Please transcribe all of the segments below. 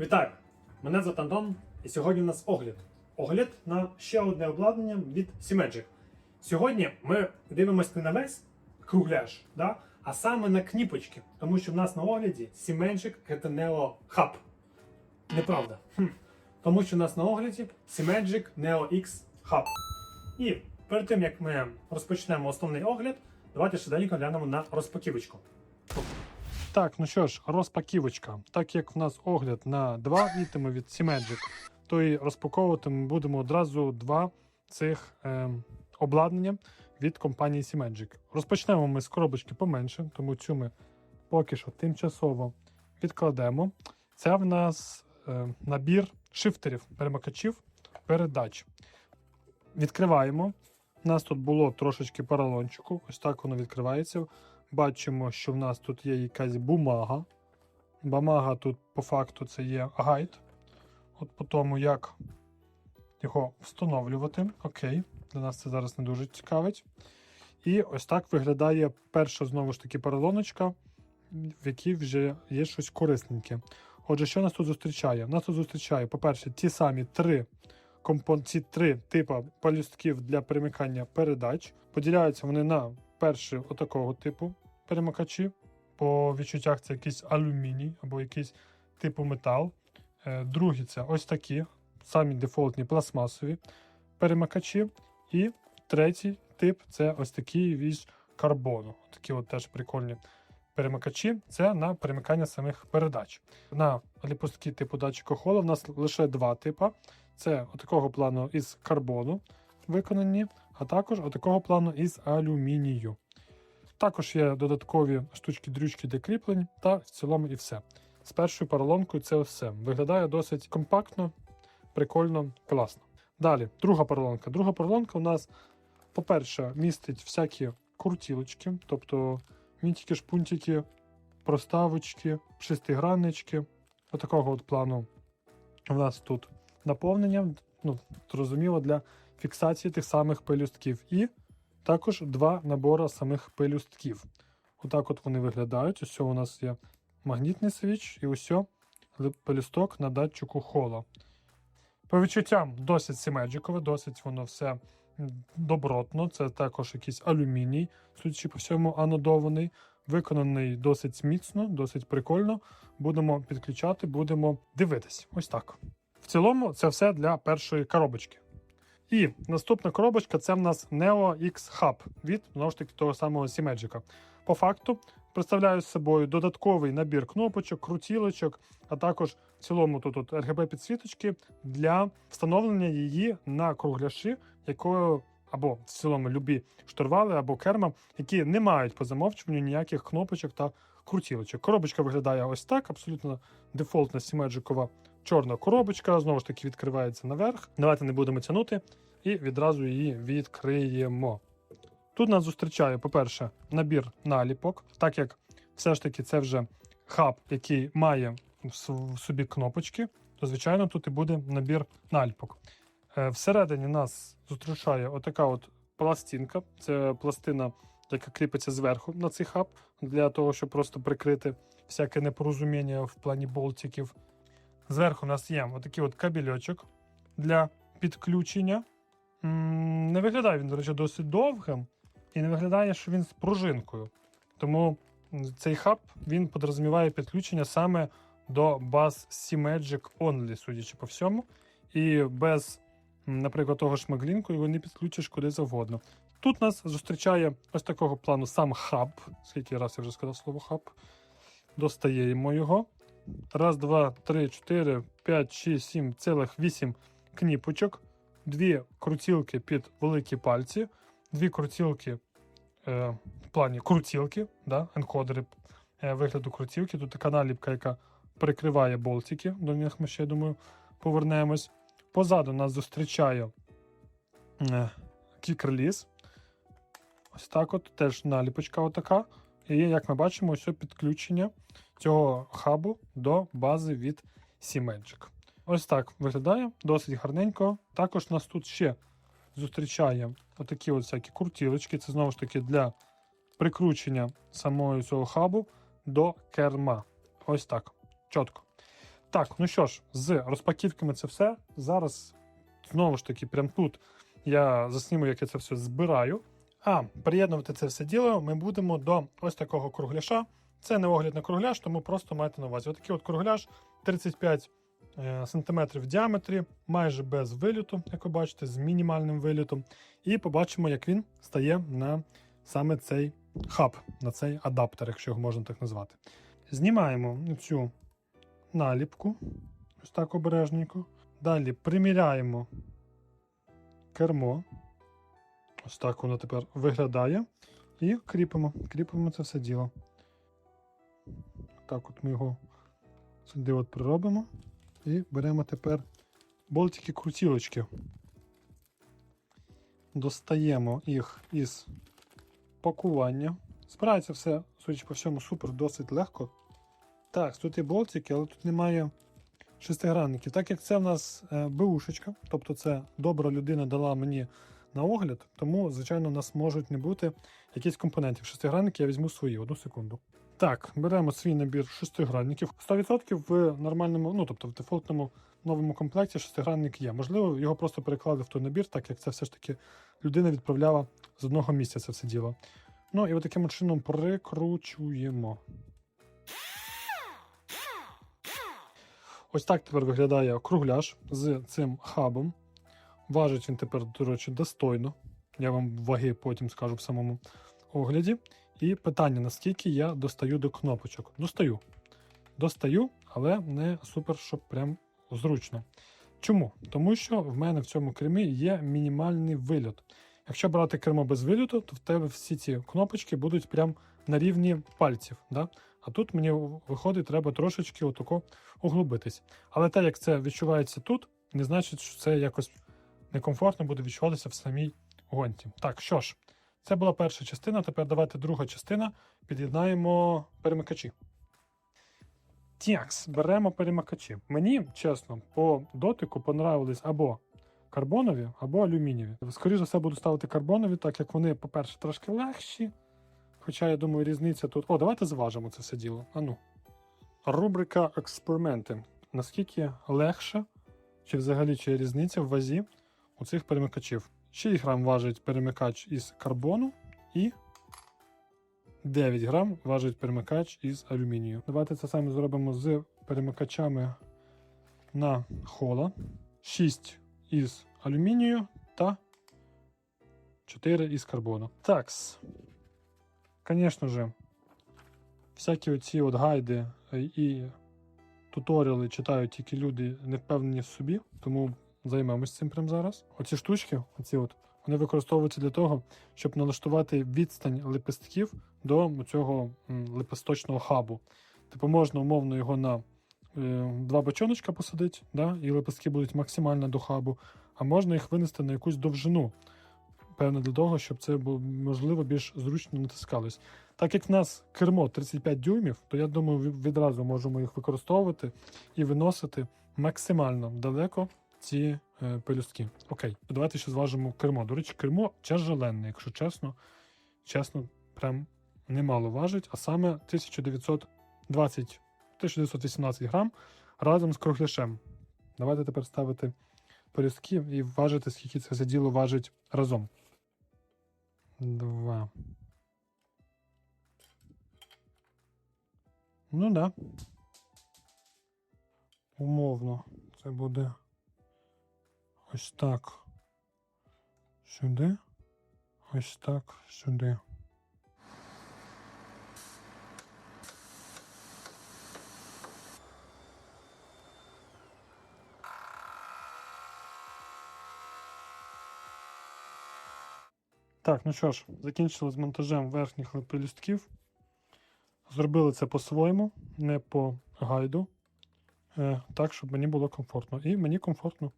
Вітаю! Мене звати Антон, і сьогодні у нас огляд. Огляд на ще одне обладнання від Symmetric. Сьогодні ми дивимося не на весь кругляш, да? а саме на кніпочки, тому що в нас на огляді Symmetric Retineo Hub. Неправда. Хм. Тому що в нас на огляді Symmetric Neo X Hub. І перед тим як ми розпочнемо основний огляд, давайте швиденько глянемо на розпаківочку. Так, ну що ж, розпаківочка. Так як в нас огляд на два ітеми від Symmetric, то і розпаковувати ми будемо одразу два цих е, обладнання від компанії Symmetric. Розпочнемо ми з коробочки поменше, тому цю ми поки що тимчасово відкладемо. Це в нас е, набір шифтерів, перемикачів, передач. Відкриваємо. У нас тут було трошечки поролончику, ось так воно відкривається. Бачимо, що в нас тут є якась бумага. Бумага тут по факту це є гайд. От по тому, як його встановлювати. Окей, для нас це зараз не дуже цікавить. І ось так виглядає перша знову ж таки поролоночка, в якій вже є щось корисненьке. Отже, що нас тут зустрічає? Нас тут зустрічає, по-перше, ті самі три компон... ці три типи палюстків для перемикання передач. Поділяються вони на перший отакого типу перемикачі. По відчуттях це якийсь алюміній або якийсь типу метал. Е, Другі це ось такі, самі дефолтні пластмасові перемикачі. І третій тип це ось такий віж карбону. Такі от теж прикольні перемикачі. Це на перемикання самих передач. На ліпустки типу датчика хола в нас лише два типи. Це отакого плану із карбону виконані, а також отакого плану із алюмінію. Також є додаткові штучки-дрючки для кріплень, та в цілому і все. З першою поролонкою це все. Виглядає досить компактно, прикольно, класно. Далі, друга поролонка. Друга поролонка у нас, по-перше, містить всякі крутілочки, тобто мінтики, шпунтики, проставочки, шестиграннички. Отакого от плану у нас тут наповнення, ну, зрозуміло, для фіксації тих самих пелюстків. І також два набори самих пелюстків. Отак от вони виглядають. Ось у нас є магнітний свіч і ось пелюсток на датчику хола. По відчуттям досить симеджикове, досить воно все добротно. Це також якийсь алюміній, судячи по всьому, анодований. Виконаний досить міцно, досить прикольно. Будемо підключати, будемо дивитись. Ось так. В цілому, це все для першої коробочки. І наступна коробочка це в нас Neo X Hub від знову ж таки того самого Symmetric. По факту представляє собою додатковий набір кнопочок, крутілочок, а також в цілому тут, тут RGB підсвіточки для встановлення її на кругляші, якою або в цілому любі штурвали або керма, які не мають по замовчуванню ніяких кнопочок та крутілочок. Коробочка виглядає ось так, абсолютно дефолтна сімеджикова чорна коробочка, знову ж таки відкривається наверх. Давайте не будемо тягнути і відразу її відкриємо. Тут нас зустрічає, по-перше, набір наліпок, так як все ж таки це вже хаб, який має в собі кнопочки, то, звичайно, тут і буде набір наліпок. Е, Всередині нас зустрічає отака от пластинка. Це пластина, яка кріпиться зверху на цей хаб, для того, щоб просто прикрити всяке непорозуміння в плані болтиків. Зверху у нас є отакий от кабельочок для підключення. Не виглядає він, до речі, досить довгим і не виглядає, що він з пружинкою. Тому цей хаб він подрозуміває підключення саме до баз C-Magic Only, судячи по всьому. І без, наприклад, того шмаглінку його не підключиш куди завгодно. Тут нас зустрічає ось такого плану сам хаб. Скільки раз я вже сказав слово хаб. Достаємо його. Раз, два, три, чотири, п'ять, шість, сім, цілих вісім кніпочок, дві крутілки під великі пальці, дві крутілки е, в плані крутілки, да, енкодери е, вигляду крутілки. Тут така наліпка, яка прикриває болтики. До них ми ще, я думаю, повернемось. Позаду нас зустрічає е, кік-реліз. Ось так от теж наліпочка отака. І як ми бачимо, ось підключення цього хабу до бази від Symmetric. Ось так виглядає, досить гарненько. Також нас тут ще зустрічає отакі от всякі крутілочки. Це знову ж таки для прикручення самого цього хабу до керма. Ось так. Чітко. Так, ну що ж, з розпаківками це все. Зараз знову ж таки, прямо тут я засніму, як я це все збираю. А приєднувати це все діло ми будемо до ось такого кругляша. Це не огляд на кругляш, тому просто майте на увазі. Отакий от кругляш 35 е, см в діаметрі, майже без виліту, як ви бачите, з мінімальним вилітом. І побачимо, як він стає на саме цей хаб, на цей адаптер, якщо його можна так назвати. Знімаємо цю наліпку, ось так обережненько. Далі приміряємо кермо. Ось так воно тепер виглядає. І кріпимо. Кріпимо це все діло. Так от ми його сюди от приробимо. І беремо тепер болтики крутілочки. Достаємо їх із пакування. Збирається все, судячи по всьому, супер, досить легко. Так, тут є болтики, але тут немає шестигранників. Так як це в нас е, БУшечка, тобто це добра людина дала мені на огляд, тому, звичайно, у нас можуть не бути якісь компонентів. Шестигранники я візьму свої, одну секунду. Так, беремо свій набір шестигранників. 100% в нормальному, ну тобто в дефолтному новому комплекті шестигранник є. Можливо, його просто переклали в той набір, так як це все ж таки людина відправляла з одного місця це все діло. Ну і от таким чином прикручуємо. Ось так тепер виглядає кругляш з цим хабом. Важить він тепер, до речі, достойно. Я вам ваги потім скажу в самому огляді. І питання: наскільки я достаю до кнопочок? Достаю. Достаю, але не супер, щоб прям зручно. Чому? Тому що в мене в цьому кермі є мінімальний вильот. Якщо брати кермо без вильоту, то в тебе всі ці кнопочки будуть прям на рівні пальців. Да? А тут мені виходить, треба трошечки отако углубитись. Але те, як це відчувається тут, не значить, що це якось некомфортно буде відчуватися в самій гонці. Так, що ж, це була перша частина. Тепер давайте друга частина. Під'єднаємо перемикачі. Тякс, беремо перемикачі. Мені, чесно, по дотику понравились або карбонові, або алюмінієві. Скоріше за все, буду ставити карбонові, так як вони, по-перше, трошки легші. Хоча, я думаю, різниця тут. О, давайте зважимо це все діло. Ану. Рубрика експерименти. Наскільки легше, чи взагалі чи є різниця в вазі у цих перемикачів? 6 грам важить перемикач із карбону і 9 грам важить перемикач із алюмінію. Давайте це саме зробимо з перемикачами на хола. 6 із алюмінію та 4 із карбону. Такс. Звісно ж, всякі оці от гайди і туторіали читають тільки люди не впевнені в собі, тому займемось цим прямо зараз. Оці штучки, оці от, вони використовуються для того, щоб налаштувати відстань лепестків до цього лепесточного хабу. Типу можна умовно його на е, два бочоночка посадити, да, і лепестки будуть максимально до хабу, а можна їх винести на якусь довжину. Певно, для того, щоб це було можливо більш зручно натискалось. Так як в нас кермо 35 дюймів, то я думаю, відразу можемо їх використовувати і виносити максимально далеко ці е, пелюстки. Окей, давайте ще зважимо кермо. До речі, кермо тяжеленне, якщо чесно. Чесно, прям немало важить, а саме 1920 1918 грам разом з кругляшем. Давайте тепер ставити пелюстки і важити, скільки це все діло важить разом. Два. Ну да. Умовно. Це буде ось так. Сюди. Ось так сюди. Так, ну що ж, закінчили з монтажем верхніх пелюстків. Зробили це по-своєму, не по гайду. Е, так, щоб мені було комфортно. І мені комфортно.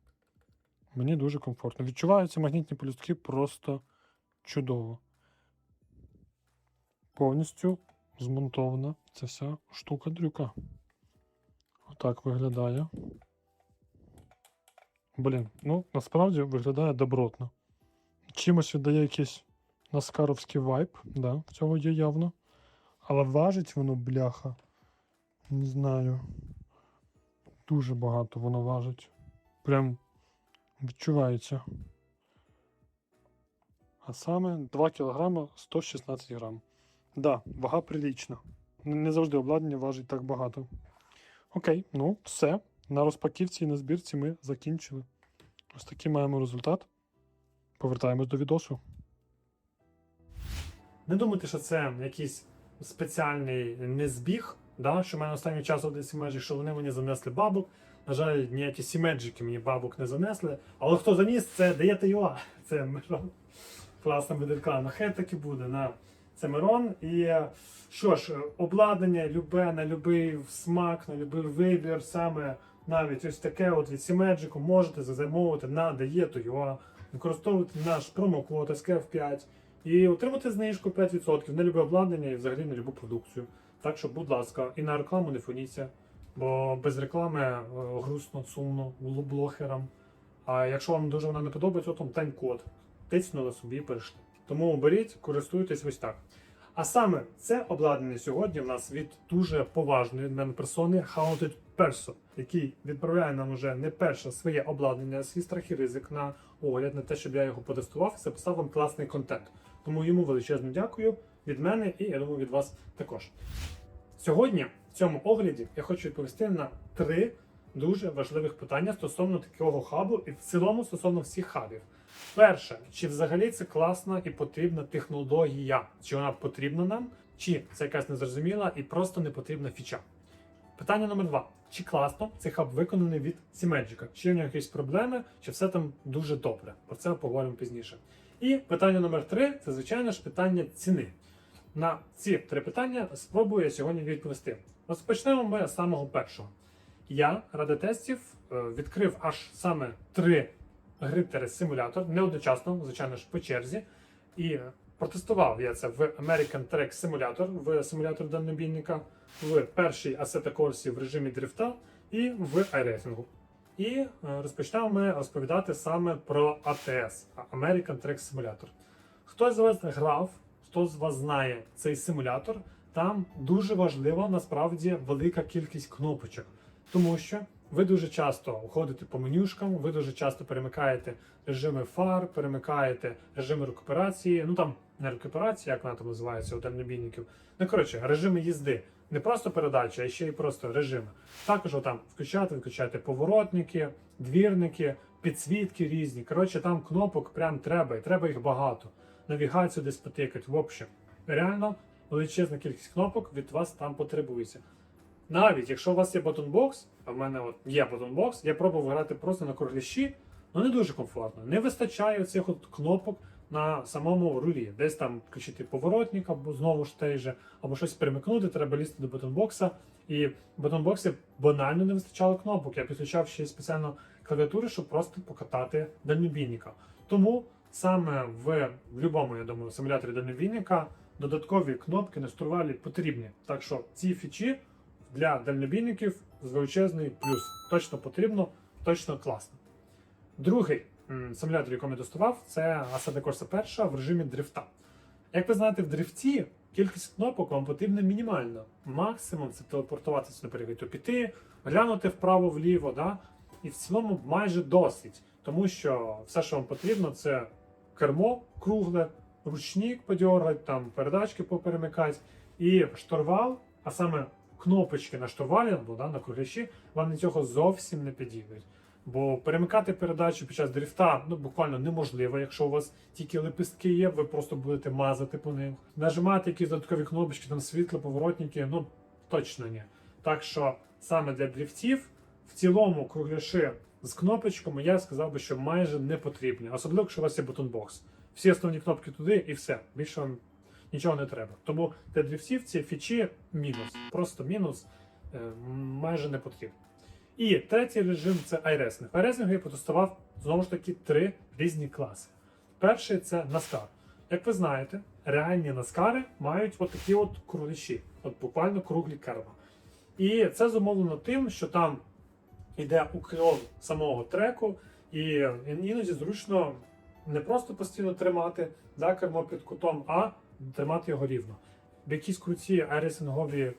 Мені дуже комфортно. Відчуваються магнітні пелюстки просто чудово. Повністю змонтована ця вся штука дрюка. Отак виглядає. Блін, ну насправді виглядає добротно. Чимось віддає якийсь наскаровський вайб, да, в цьому є явно. Але важить воно, бляха. Не знаю. дуже багато воно важить. Прям відчувається. А саме 2 кг 116 грам. Да, вага прилічна. Не завжди обладнання важить так багато. Окей, ну все. На розпаківці і на збірці ми закінчили. Ось такий маємо результат. Повертаємось до відосу. Не думайте, що це якийсь спеціальний незбіг, да, що в мене останнім часом десь межі, що вони мені занесли бабок. На жаль, ніякі сімеджики мені бабок не занесли. Але хто заніс, це даєте ЮА. Це Мирон. Класна медалька. На хай так і буде. На це Мирон. І що ж, обладнання любе на будь-який смак, на будь-який вибір, саме навіть ось таке от від Сімеджику можете замовити на Diet.ua, використовувати наш промокод SKF5 і отримати знижку 5% на любе обладнання і взагалі на любу продукцію. Так що, будь ласка, і на рекламу не фоніться, бо без реклами е, грустно, сумно було блогерам. А якщо вам дуже вона не подобається, то там код. Тиснули собі і перейшли. Тому беріть, користуйтесь ось так. А саме це обладнання сьогодні в нас від дуже поважної мене персони Haunted Person, який відправляє нам уже не перше своє обладнання, свій страх і ризик на огляд, на те, щоб я його потестував і записав вам класний контент. Тому йому величезно дякую від мене і я думаю від вас також. Сьогодні в цьому огляді я хочу відповісти на три дуже важливих питання стосовно такого хабу і в цілому стосовно всіх хабів. Перше, чи взагалі це класна і потрібна технологія? Чи вона потрібна нам, чи це якась незрозуміла і просто не потрібна фіча? Питання номер два: чи класно цей хаб виконаний від Сімеджика? Чи в нього якісь проблеми, чи все там дуже добре? Про це поговоримо пізніше. І питання номер три це, звичайно ж, питання ціни. На ці три питання спробую я сьогодні відповісти. Розпочнемо ми з самого першого. Я ради тестів е, відкрив аж саме три гри симулятор, не одночасно, звичайно ж, по черзі. І протестував я це в American Track Simulator, в симулятор дальнобійника, в першій Assetto Corsa в режимі дрифта і в iRacing. І е, розпочнемо ми розповідати саме про ATS American Track Simulator. Хто з вас грав, хто з вас знає цей симулятор, там дуже важлива насправді велика кількість кнопочок, тому що ви дуже часто ходите по менюшкам, ви дуже часто перемикаєте режими фар, перемикаєте режими рекуперації. Ну там не рекуперація, як вона там називається у дальнобійників. Ну коротше, режими їзди. Не просто передача, а ще й просто режими. Також там включати, включати поворотники, двірники, підсвітки різні. Коротше, там кнопок прям треба, і треба їх багато. Навігацію десь потикати. В общем, реально величезна кількість кнопок від вас там потребується. Навіть якщо у вас є батонбокс, а в мене от є батонбокс, я пробував грати просто на кругляші, ну не дуже комфортно. Не вистачає цих от кнопок на самому рулі. Десь там включити поворотник, або знову ж той же, або щось перемикнути, треба лізти до батонбокса. І в батонбоксі банально не вистачало кнопок. Я підключав ще спеціально клавіатури, щоб просто покатати дальнобійника. Тому саме в, в будь-якому, я думаю, симуляторі дальнобійника додаткові кнопки на штурвалі потрібні. Так що ці фічі для дальнобійників величезний плюс. Точно потрібно, точно класно. Другий симулятор, який я тестував, це Assetto Corsa 1 в режимі дрифта. Як ви знаєте, в дрифті кількість кнопок вам потрібна мінімальна. Максимум це телепортуватися, наприклад, піти, глянути вправо-вліво, да? і в цілому майже досить. Тому що все, що вам потрібно, це кермо кругле, ручник подьоргати, там передачки поперемикати, і штурвал, а саме кнопочки на штурвалі або да, на кругляші, вам на цього зовсім не підійдуть. Бо перемикати передачу під час дрифта ну, буквально неможливо, якщо у вас тільки лепестки є, ви просто будете мазати по ним. Нажимати якісь додаткові кнопочки, там світло, поворотники, ну точно ні. Так що саме для дрифтів в цілому кругляші з кнопочками я сказав би, що майже не потрібні, особливо якщо у вас є бутонбокс. Всі основні кнопки туди і все. Більше вам нічого не треба. Тому дрифтів ці фічі мінус. Просто мінус е, майже не потрібно. І третій режим це iRacing. В iRacing я потестував знову ж таки три різні класи. Перший це NASCAR. Як ви знаєте, реальні наскари мають от такі от кругляші, от буквально круглі керма. І це зумовлено тим, що там йде уклон самого треку, і іноді зручно не просто постійно тримати да, кермо під кутом, а тримати його рівно. В якісь круті айресингові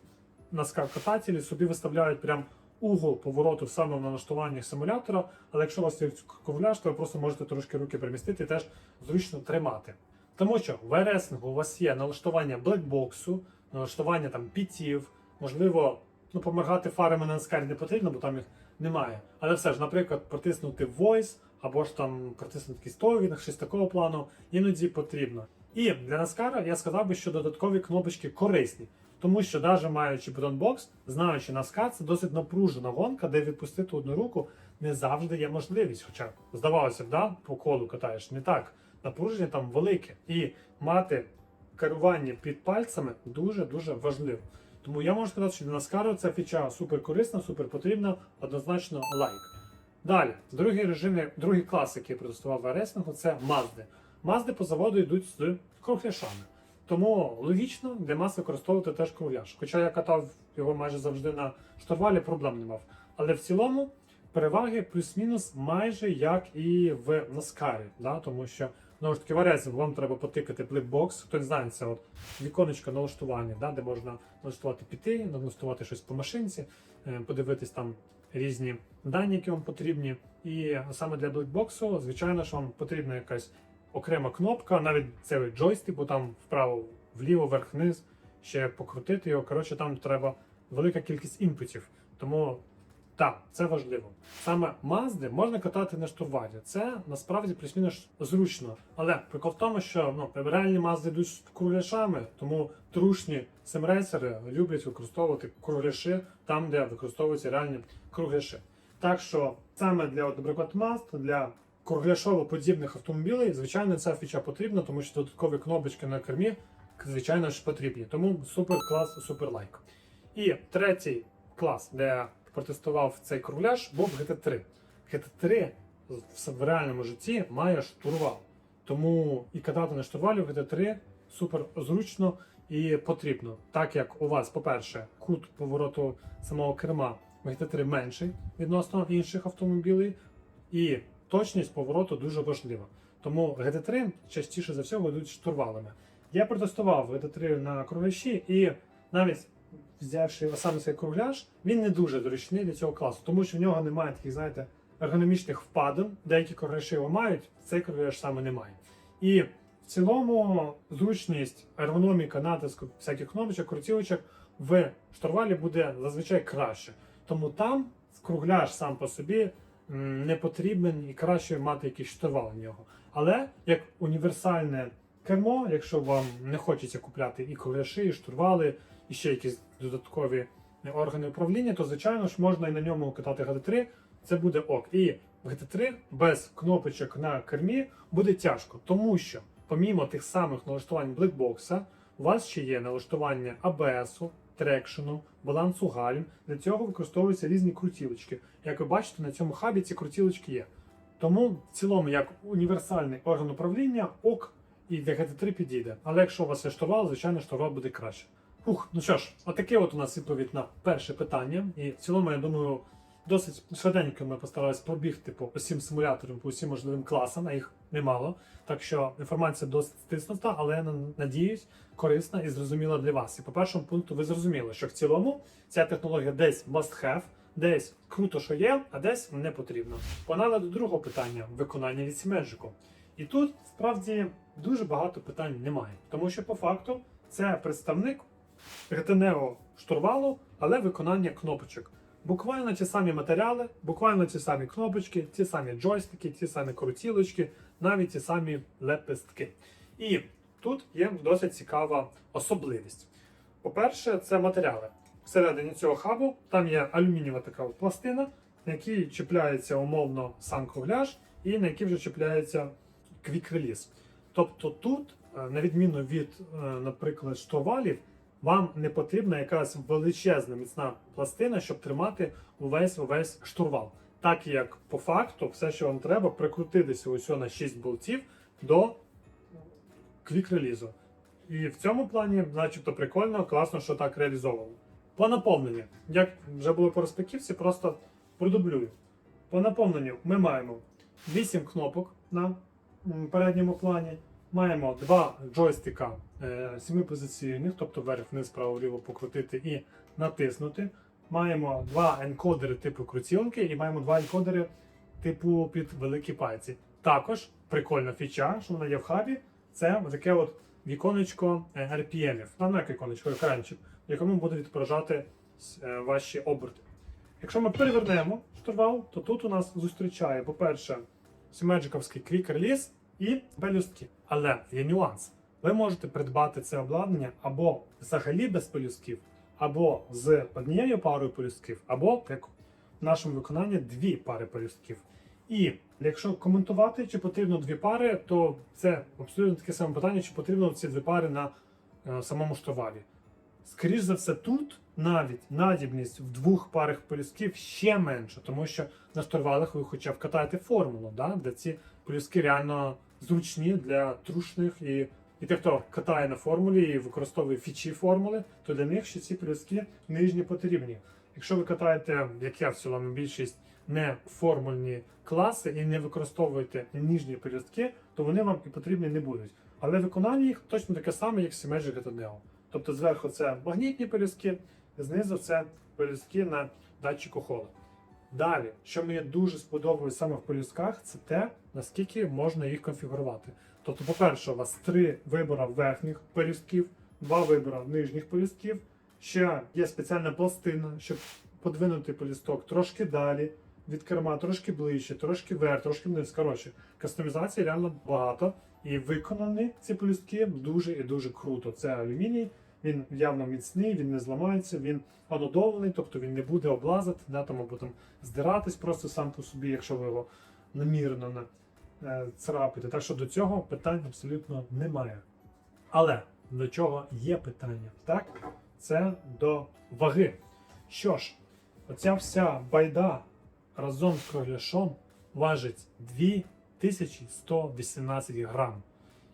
наскаркатателі собі виставляють прям угол повороту саме в налаштуваннях симулятора, але якщо у вас є кругляш, то ви просто можете трошки руки перемістити і теж зручно тримати. Тому що в ресингу у вас є налаштування блекбоксу, налаштування там пітів, можливо, ну, поморгати фарами на скарі не потрібно, бо там їх немає. Але все ж, наприклад, протиснути voice або ж там протиснути якийсь товінг, щось такого плану, іноді потрібно. І для Наскара я сказав би, що додаткові кнопочки корисні. Тому що, навіть маючи бутонбокс, знаючи Наскар, це досить напружена гонка, де відпустити одну руку не завжди є можливість. Хоча, здавалося б, да, по колу катаєш не так. Напруження там велике. І мати керування під пальцями дуже-дуже важливо. Тому я можу сказати, що для Наскару ця фіча супер корисна, супер потрібна, однозначно лайк. Далі, другий режим, другий клас, який я протестував в ресингу, це Мазди. Мазди по заводу йдуть з кругляшами. Тому логічно для мас використовувати теж кругляш. Хоча я катав його майже завжди на штурвалі, проблем не мав. Але в цілому переваги плюс-мінус майже як і в Наскарі. Да? Тому що знову ж таки в ресингу вам треба потикати бликбокс. Хто не знає, це от віконечко налаштування, да? де можна налаштувати піти, налаштувати щось по машинці, е, подивитись там різні дані, які вам потрібні. І саме для блокбоксу, звичайно ж, вам потрібна якась окрема кнопка, навіть цей джойстик, бо там вправо, вліво, вверх, вниз, ще покрутити його. Коротше, там треба велика кількість інпутів. Тому так, це важливо. Саме Мазди можна катати на штурвалі. Це насправді плюс-мінус зручно. Але прикол в тому, що ну, реальні мазди йдуть з кругляшами, тому трушні семрейсери люблять використовувати кругляші там, де використовуються реальні кругляші. Так що саме для, от, наприклад, Мазд, для кругляшово-подібних автомобілів, звичайно, ця фіча потрібна, тому що додаткові кнопочки на кермі, звичайно ж, потрібні. Тому супер клас, супер лайк. І третій клас, де я протестував цей кругляш, був GT3. GT3 в- реальному житті має штурвал. Тому і катати на штурвалі в GT3 супер зручно і потрібно. Так як у вас, по-перше, кут повороту самого керма в GT3 менший відносно інших автомобілів, і точність повороту дуже важлива. Тому GT3 частіше за все ведуть штурвалами. Я протестував GT3 на кругляші і навіть взявши саме цей кругляш, він не дуже зручний для цього класу, тому що в нього немає таких, знаєте, ергономічних впадин. Деякі кругляші його мають, цей кругляш саме немає. І в цілому зручність, ергономіка, натиску всяких кнопочок, крутілочок в штурвалі буде зазвичай краще. Тому там кругляш сам по собі не потрібен і краще мати якийсь штурвал в нього. Але як універсальне кермо, якщо вам не хочеться купляти і кругляші, і штурвали, і ще якісь додаткові органи управління, то звичайно ж можна і на ньому катати GT3, це буде ок. І в GT3 без кнопочок на кермі буде тяжко, тому що помімо тих самих налаштувань блекбокса, у вас ще є налаштування ABS, трекшену, балансу гальм. Для цього використовуються різні крутілочки. Як ви бачите, на цьому хабі ці крутілочки є. Тому в цілому, як універсальний орган управління, ок і для GT3 підійде. Але якщо у вас є штурвал, звичайно, штурвал буде краще. Фух, ну що ж, отаке от у нас відповідь на перше питання. І в цілому, я думаю, досить швиденько ми постаралися пробігти по усім симуляторам, по усім можливим класам, а їх немало. Так що інформація досить стиснута, але я надіюсь, корисна і зрозуміла для вас. І по першому пункту ви зрозуміли, що в цілому ця технологія десь must have, десь круто, що є, а десь не потрібно. Погнали до другого питання виконання від Сімеджику. І тут справді дуже багато питань немає, тому що по факту це представник ретинео штурвалу, але виконання кнопочок. Буквально ті самі матеріали, буквально ті самі кнопочки, ті самі джойстики, ті самі крутілочки, навіть ті самі лепестки. І тут є досить цікава особливість. По-перше, це матеріали. Всередині цього хабу там є алюмінієва така пластина, на якій чіпляється умовно сам кругляш, і на якій вже чіпляється квік-реліз. Тобто тут, е, на відміну від, е, наприклад, штурвалів, вам не потрібна якась величезна міцна пластина, щоб тримати увесь увесь штурвал. Так як по факту, все, що вам треба, прикрутитися усього на 6 болтів до квік-релізу. І в цьому плані, начебто, прикольно, класно, що так реалізовано. По наповненню, як вже було по розпаківці, просто продублюю. По наповненню ми маємо 8 кнопок на передньому плані. Маємо два джойстика е, 7-позиційних, тобто вверх, вниз, право, ліво покрутити і натиснути. маємо два енкодери типу крутілки і маємо два енкодери типу під великі пальці. Також прикольна фіча, що вона є в хабі, це таке от віконечко е, RPM-ів. Як віконечко, екранчик, в якому буде відображати е, ваші оберти. Якщо ми перевернемо штурвал, то тут у нас зустрічає, по-перше, сімеджиковський Release і пелюстки. Але є нюанс. Ви можете придбати це обладнання або взагалі без пелюстків, або з однією парою пелюстків, або як в нашому виконанні дві пари пелюстків. І якщо коментувати, чи потрібно дві пари, то це абсолютно таке саме питання, чи потрібно ці дві пари на е, самому штурвалі. Скоріш за все, тут навіть надібність в двох парах пелюсків ще менше, тому що на штурвалах ви хоча б катаєте формулу, да? де ці пелюски реально зручні для трушних і, і тих, хто катає на формулі і використовує фічі формули, то для них ще ці пелюски нижні потрібні. Якщо ви катаєте, як я в цілому більшість, не формульні класи і не використовуєте ніжні пелюстки, то вони вам і потрібні не будуть. Але виконання їх точно таке саме, як Magic та. Тобто зверху це магнітні пелюстки, знизу це пелюстки на датчику холоду. Далі, що мені дуже сподобалось саме в пелюстках, це те, наскільки можна їх конфігурувати. Тобто, по-перше, у вас три вибора верхніх пелюстків, два вибора нижніх пелюстків. Ще є спеціальна пластина, щоб подвинути пелюсток трошки далі від керма, трошки ближче, трошки вверх, трошки вниз. Коротше, кастомізації реально багато. І виконані ці пелюстки дуже і дуже круто. Це алюміній, він явно міцний, він не зламається, він анодований, тобто він не буде облазити, да, там, або там здиратись просто сам по собі, якщо ви його намірено не е, царапите. Так що до цього питань абсолютно немає. Але до чого є питання, так? Це до ваги. Що ж, оця вся байда разом з кругляшом важить 2118 грам.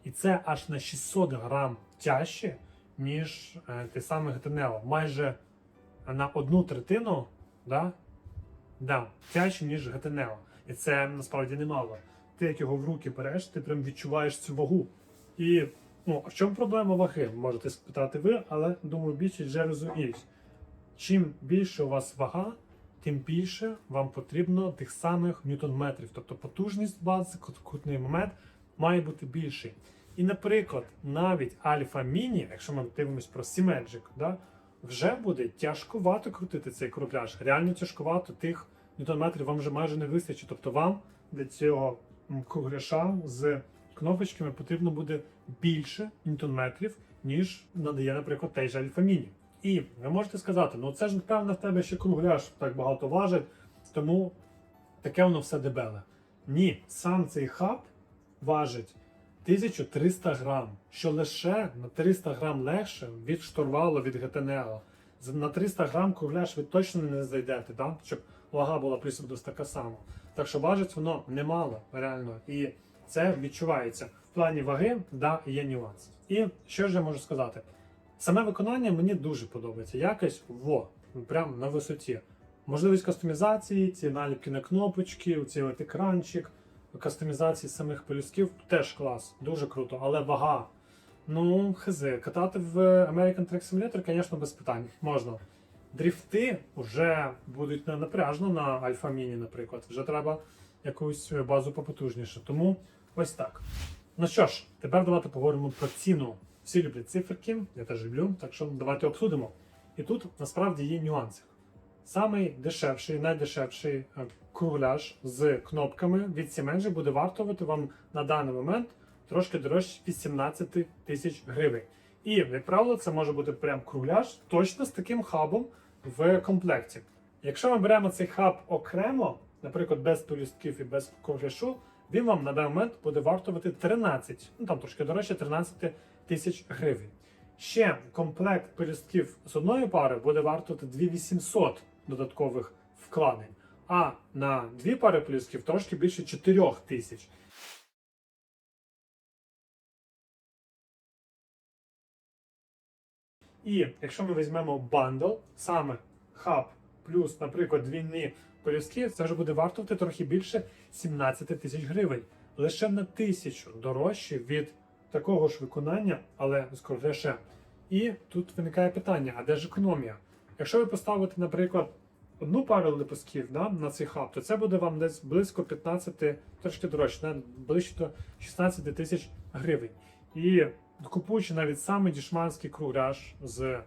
І це аж на 600 грам тяжче, ніж е, те саме Гетенео. Майже на одну третину да, да, тяжче, ніж Гетенео. І це насправді немало. Ти як його в руки береш, ти прям відчуваєш цю вагу. І ну, в чому проблема ваги? Можете спитати ви, але думаю, більшість вже розуміють. Чим більше у вас вага, тим більше вам потрібно тих самих ньютон-метрів. Тобто потужність бази, крутний момент має бути більший. І, наприклад, навіть Альфа Міні, якщо ми дивимося про Сімеджик, да, вже буде тяжковато крутити цей кругляш. Реально тяжковато тих ньютон-метрів вам вже майже не вистачить. Тобто вам для цього кругляша з кнопочками потрібно буде більше ньютон-метрів, ніж надає, наприклад, той же Альфа Міні. І ви можете сказати, ну це ж напевно в тебе ще кругляш так багато важить, тому таке воно все дебеле. Ні, сам цей хаб важить 1300 грам, що лише на 300 грам легше від штурвалу від ГТНЛ. На 300 грам кругляш ви точно не зайдете, да? щоб вага була плюс-мінус така сама. Так що важить воно немало, реально. І це відчувається. В плані ваги, да, є нюанс. І що ж я можу сказати? Саме виконання мені дуже подобається. Якось во, прямо на висоті. Можливість кастомізації, ці наліпки на кнопочки, цей от екранчик, кастомізації самих пелюсків теж клас, дуже круто, але вага. Ну, хз, катати в American Track Simulator, звісно, без питань. Можна. Дріфти вже будуть не напряжно на Альфа Міні, наприклад. Вже треба якусь базу попотужніше. Тому ось так. Ну що ж, тепер давайте поговоримо про ціну. Всі люблять циферки, я теж люблю, так що давайте обсудимо. І тут насправді є нюанси. Самий дешевший, найдешевший кругляш з кнопками від Siemens буде вартувати вам на даний момент трошки дорожче 18 тисяч гривень. І, як правило, це може бути прям кругляш точно з таким хабом в комплекті. Якщо ми беремо цей хаб окремо, наприклад, без полюстків і без кругляшу, він вам на даний момент буде вартувати 13, ну там трошки дорожче 13 тисяч гривень. Ще комплект пелюстків з одної пари буде вартувати 2800 додаткових вкладень, а на дві пари пелюстків трошки більше 4 тисяч. І якщо ми візьмемо бандл, саме хаб плюс, наприклад, двійні пелюстки, це вже буде вартувати трохи більше 17 тисяч гривень. Лише на тисячу дорожче від такого ж виконання, але кругляшем. І тут виникає питання: а де ж економія? Якщо ви поставите, наприклад, одну пару лепестків да, на цей хаб, то це буде вам десь близько 15, трошки дорожче, ближче до 16 тисяч гривень. І купуючи навіть саме дішманський кругляш з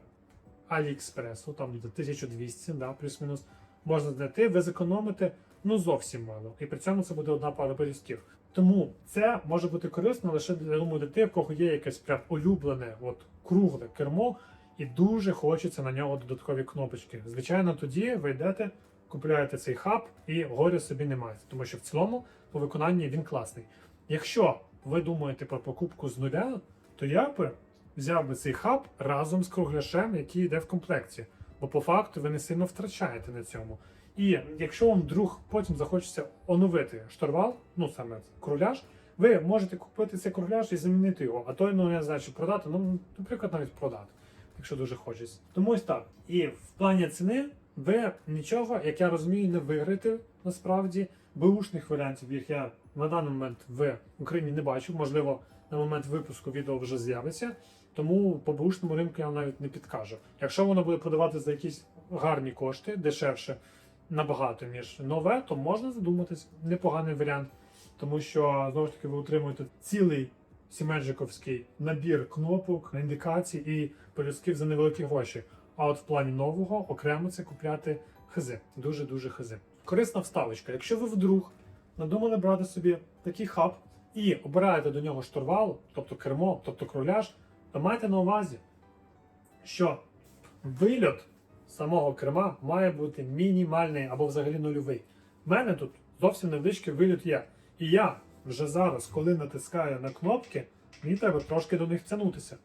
Аліекспресу, там до 1200, да, плюс-мінус, можна знайти, ви зекономите ну зовсім мало. І при цьому це буде одна пара пелюстків. Тому це може бути корисно лише для думаю, для тих, в кого є якесь прям улюблене, от кругле кермо, і дуже хочеться на нього додаткові кнопочки. Звичайно, тоді ви йдете, купуєте цей хаб і горя собі не маєте, тому що в цілому по виконанні він класний. Якщо ви думаєте про покупку з нуля, то я би взяв би цей хаб разом з кругляшем, який йде в комплекті. Бо по факту ви не сильно втрачаєте на цьому. І якщо вам вдруг потім захочеться оновити штурвал, ну саме кругляш, ви можете купити цей кругляш і замінити його, а той, ну я знаю, чи продати, ну, наприклад, навіть продати, якщо дуже хочеться. Тому ось так. І в плані ціни ви нічого, як я розумію, не виграєте насправді. Бушних варіантів, їх я на даний момент в Україні не бачу. Можливо, на момент випуску відео вже з'явиться. Тому по бушному ринку я вам навіть не підкажу. Якщо воно буде продавати за якісь гарні кошти, дешевше набагато, ніж нове, то можна задуматись. Непоганий варіант. Тому що знову ж таки ви отримуєте цілий сімеджиковський набір кнопок, індикацій і полюсків за невеликі гроші. А от в плані нового окремо це купляти хизи. Дуже-дуже хизи. Корисна вставочка. Якщо ви вдруг надумали брати собі такий хаб і обираєте до нього штурвал, тобто кермо, тобто круляж, то майте на увазі, що вильот самого керма має бути мінімальний або взагалі нульовий. У мене тут зовсім невеличкий вильот є. І я вже зараз, коли натискаю на кнопки, мені треба трошки до них тягнутися.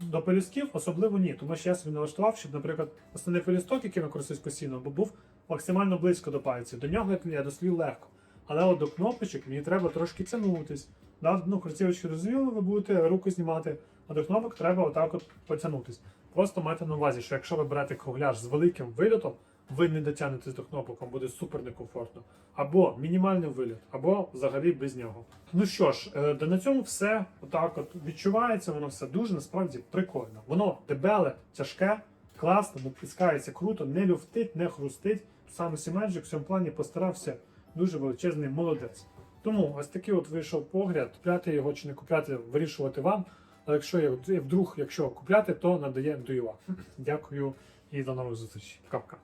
До пелюстків особливо ні, тому що я собі налаштував, щоб, наприклад, основний пелюсток, яким я користуюсь постійно, бо був максимально близько до пальців. До нього я дослів легко. Але от до кнопочок мені треба трошки тягнутись. Да? Ну, кросівочки розвіли, ви будете руку знімати, а до кнопок треба отак от потягнутись. Просто майте на увазі, що якщо ви берете кругляш з великим вильотом, ви не дотягнетесь до кнопок, вам буде супер некомфортно. Або мінімальний виліт, або взагалі без нього. Ну що ж, е, на цьому все отак от відчувається, воно все дуже насправді прикольно. Воно дебеле, тяжке, класно, натискається круто, не люфтить, не хрустить. Саме Сімеджик в цьому плані постарався дуже величезний молодець. Тому ось такий от вийшов погляд. Купляти його чи не купляти, вирішувати вам. Але якщо є- вдруг, якщо купляти, то надає Іва. Дякую і до нових зустрічей. Капка.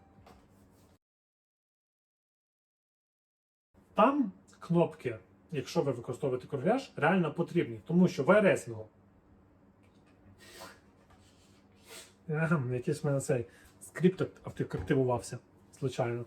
Там кнопки, якщо ви використовуєте кругляш, реально потрібні, тому що в ресінгу. Ем, Якийсь в мене цей скрипт активувався, звичайно.